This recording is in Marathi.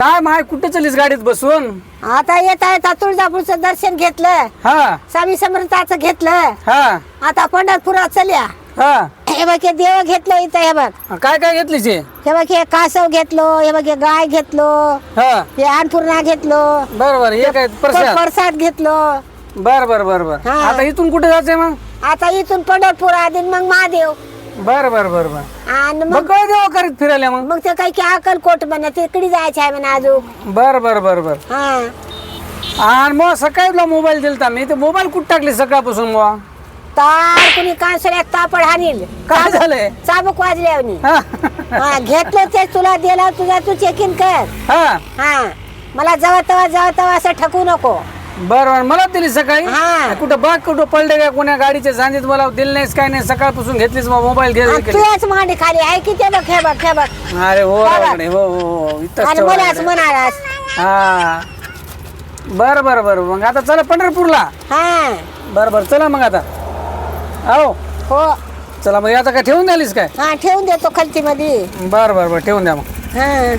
काय माय कुठे चलीस गाडीत बसून? आता येत आहे आता तुळजापूरचं दर्शन घेतलं. हा. स्वामी समर्थाचं घेतलं. हा. आता पंढरपुरात चल्या हा. हे बघ हे देव घेतलं इथं हे बघ. काय काय घेतलीस हे हे बघ हे कासव घेतलो हे बघ हे गाय घेतलो. हा. हे अन्नपूर्णा घेतलो. बर बर हे काय प्रसाद? प्रसाद घेतलो. बर बर बर बर. हा. आता इथून कुठे जायचंय मग? आता इथून पंढरपूर आधी मग महादेव. बर बर बर बर. आणि मग? मग काय देवा करीत फिरायला मग? मग ते काही की अक्कलकोट म्हणा तिकडे जायचं आहे म्हणा अजून. बर बर बर बर. हा. आणि मग सकाळी तुला मोबाईल दिलता मी ते मोबाईल कुठे टाकली सकाळपासून मग? तार कुणी कांसऱ्यात तापड हानील काय झालंय? चाबूक वाजल्यावनी हा. हा घेतलं ते तुला दिला तुझा तू चेक इन कर. हा. हा. मला जवळ तवा जवळ तवा असं ठकू नको. बर बर मला दिली सकाळी? हा. कुठं बाग कुठं पडले काय कोण्या गाडीच्या झांजीत मला दिली नाहीस काय नाही. सकाळपासून घेतलीस मग मोबाईल घे आणि तुझ्याच मांडी खाली आहे की ते बघ हे बघ. हे बघ. अरे हो हो हो. हो इथंच आणि ठेवा मलाच. म्हणालास. हा. बर बर बर. मग आता चला पंढरपूरला. हा. बर बर. चला मग आता. हो हो. चला मग आता काय ठेवून द्यालीस काय? हा ठेवून देतो खलती मध्ये बर बर बर. ठेवून द्या मग. हा.